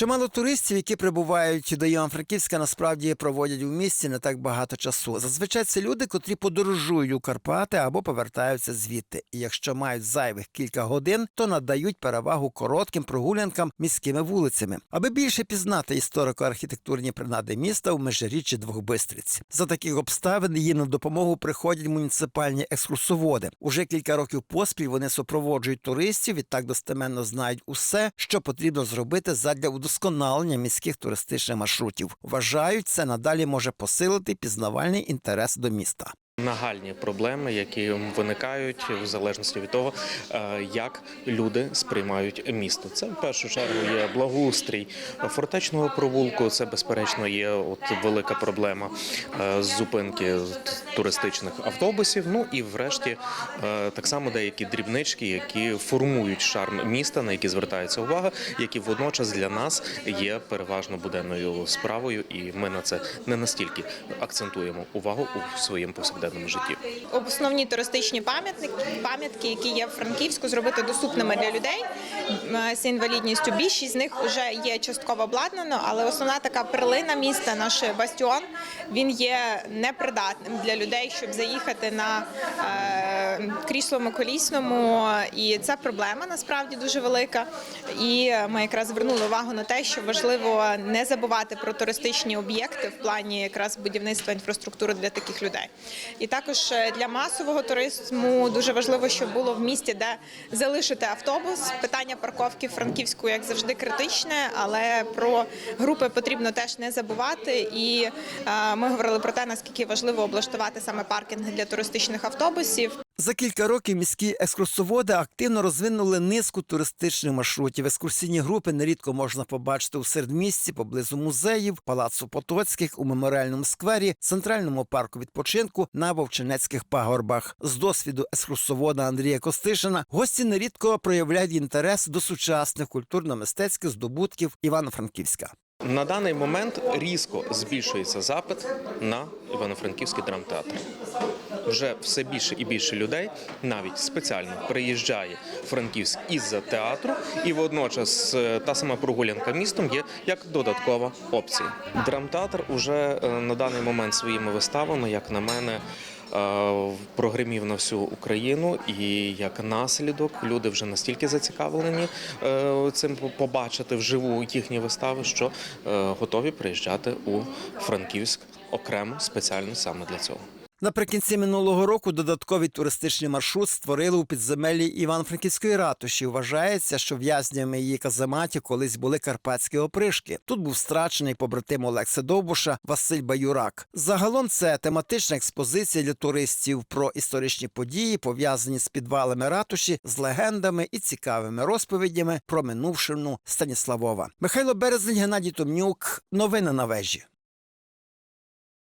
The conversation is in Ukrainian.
Чимало туристів, які прибувають до Івано-Франківська, насправді проводять у місті не так багато часу. Зазвичай це люди, котрі подорожують у Карпати або повертаються звідти. І якщо мають зайвих кілька годин, то надають перевагу коротким прогулянкам міськими вулицями, аби більше пізнати історико-архітектурні принади міста у межиріччі двох бистриць. За таких обставин їм на допомогу приходять муніципальні екскурсоводи. Уже кілька років поспіль вони супроводжують туристів і так достеменно знають усе, що потрібно зробити задля удосконалення міських туристичних маршрутів. Вважають, це надалі може посилити пізнавальний інтерес до міста. Нагальні проблеми, які виникають в залежності від того, е, як люди сприймають місто. Це в першу чергу є благоустрій фортечного провулку. Це безперечно є от велика проблема е, зупинки туристичних автобусів. Ну і врешті е, так само деякі дрібнички, які формують шарм міста, на які звертається увага, які водночас для нас є переважно буденною справою, і ми на це не настільки акцентуємо увагу у своєму повсякденному житті. основні туристичні пам'ятники, пам'ятки, які є в Франківську, зробити доступними для людей е, з інвалідністю. Більшість з них вже є частково обладнано, але основна така перлина міста, наш бастіон, він є непридатним для людей, щоб заїхати на е, кріслому колісному. І це проблема насправді дуже велика. І ми якраз звернули увагу на те, що важливо не забувати про туристичні об'єкти в плані якраз будівництва інфраструктури для таких людей. І також е, для масового туризму дуже важливо, щоб було в місті, де залишити автобус. Питання парковки в Франківську, як завжди, критичне, але про групи потрібно теж не забувати. І е, ми говорили про те, наскільки важливо облаштувати саме паркінг для туристичних автобусів. За кілька років міські екскурсоводи активно розвинули низку туристичних маршрутів. Екскурсійні групи нерідко можна побачити у середмісті, поблизу музеїв, палацу Потоцьких, у меморіальному сквері, центральному парку відпочинку на Вовчинецьких пагорбах. З досвіду екскурсовода Андрія Костишина гості нерідко проявляють інтерес до сучасних культурно-мистецьких здобутків Івано-Франківська. На даний момент різко збільшується запит на Івано-Франківський драмтеатр. Вже все більше і більше людей навіть спеціально приїжджає в Франківськ із-за театру, і водночас е, та сама прогулянка містом є як додаткова опція. Драмтеатр уже е, на даний момент своїми виставами, як на мене. е, Прогримів на всю Україну, і як наслідок люди вже настільки зацікавлені цим побачити вживу їхні вистави, що готові приїжджати у Франківськ окремо спеціально саме для цього. Наприкінці минулого року додатковий туристичний маршрут створили у підземеллі Івано-Франківської ратуші. Вважається, що в'язнями її казематі колись були карпатські опришки. Тут був страчений побратим Олекса Довбуша Василь Баюрак. Загалом це тематична експозиція для туристів про історичні події, пов'язані з підвалами ратуші, з легендами і цікавими розповідями про минувшину Станіславова. Михайло Березень, Геннадій Томнюк. Новини на вежі.